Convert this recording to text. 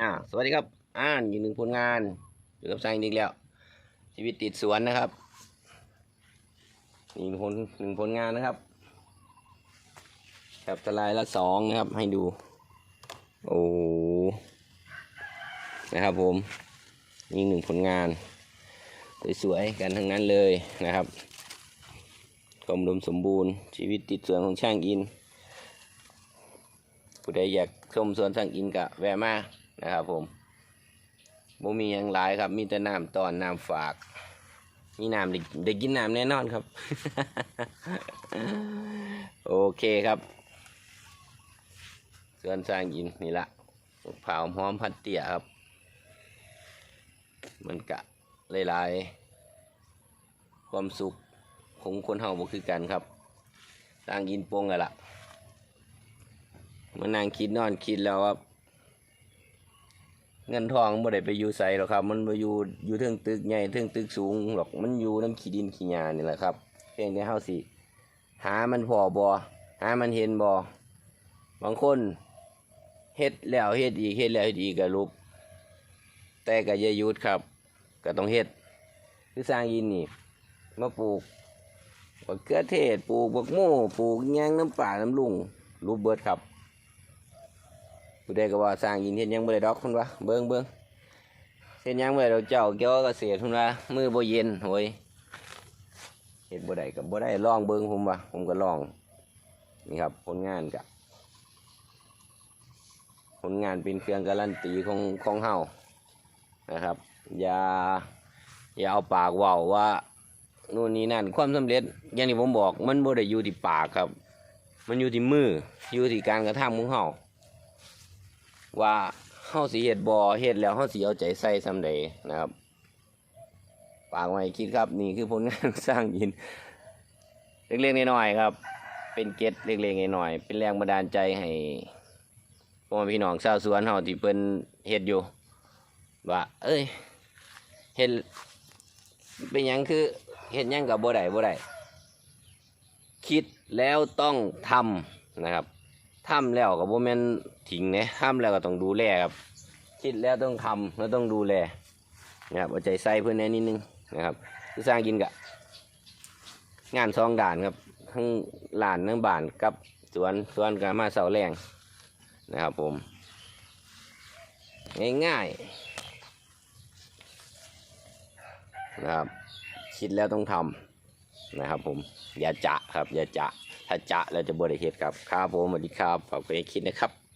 อ่าสวัสดีครับ อ่านอยู่หนึ่งผลงานอยู่กับสร้างอีกแล้ว ชีวิตติดสวนนะครับนี่ผลหนึ่งผลงานนะครับครับสไลด์ละสองนะครับ ให้ดู โอ้นะครับผมนี่หนึ่งผลงานสวยๆกันทั้งนั้นเลยนะครับกลมรมสมบูรณ์ ชีวิตติดสวนของช่างอิน ผู้ใดอยากชมสวนช่างอินกะแวะมา นะครับผมบ่มีอย่างหลายครับ มีแต่น้ำตอนน้ำฝาก มีน้ำได้ได้กินน้ำแน่นอนครับ โอเคครับเสวนสร้างอินนี่ละเผาหอมพัดเตี่ยครับ มันกะหลายๆความสุขของคนเฮาบ่คือกันครับสร้างอินปงกันละมานั่งคิดนอนคิดแล้วว่า เงินทองบ่ได้ไปอยู่ใส่หรอกครับ มันไปอยู่อยู่เทิงตึกใหญ่เทิงตึกสูงหรอกมันอยู่น้ำขี้ดินขี้หญ้านี่แหละครับเพียงแต่เฮาสิหามันพอบ่หามันเห็นบ่บางคนเฮ็ดแล้วเฮ็ดอีกเฮ็ดแล้วเฮ็ดอีกก็ลุบแต่ก็อย่าหยุดครับ ก็ต้องเฮ็ดคือสร้างยินนี่มาปลูกบักเขือเทศปลูกบักโม่ปลูกหยังน้ำป่าน้ำลุงรูปเบิดครับ ผู้ใดก็ว่าสร้างยินเฮ็ดหยังบ่ได้ดอกคุณวะเบิ่งเบิ่งเฮ็ดหยังบ่ได้ดอกเจ้าเกี่ยวกับเกษตรคุณวะมือบ่เย็นโหยเฮ็ดบ่ได้ก็บ่ได้ลองเบิ่งผมว่าผมก็ลองนี่ครับผลงานกับผลงานเป็นเครื่องการันตีของของเฮานะครับ อย่าอย่าเอาปากว่าว่านู่นนี่นั่นความสำเร็จ อย่างที่ผมบอกมันบ่ได้อยู่ที่ปากครับ มันอยู่ที่มืออยู่ที่การกระทำของเฮา ว่าเฮาสิเฮ็ดบ่อเฮ็ดแล้วเฮาสิเอาใจใส่ซำใดนะครับปากไว้คิดครับนี่คือผลงานสร้างยินเล็กๆน้อยๆครับ เป็นเกร็ดเล็กๆน้อยๆเป็นแรงบันดาลใจให้พ่อพี่น้องชาวสวนเฮาที่เพิ่นเฮ็ดอยู่ว่าเอ้ยเห็นเป็นยังคือเห็นยังกับบ่ได้บ่ได้คิดแล้วต้องทำนะครับ ทำแล้วกับบ่แมนทิ้งนะทำแล้วก็ต้องดูแลครับคิดแล้วต้องทำแล้วต้องดูแลนะครับเอาใจใส่เพื่อนแน่นิดนึงนะครับคือสร้างกินกะงานสองด่านครับทั้งลานทั้งบ้านกับสวนสวนกับมาเสาแรงนะครับผม ง่ายๆนะครับ คิดแล้วต้องทำนะครับผม อย่าจะครับ อย่าจะ ถ้าจะเราจะบริเหตุครับครับผมสวัสดีครับฝากไปคิดนะครับ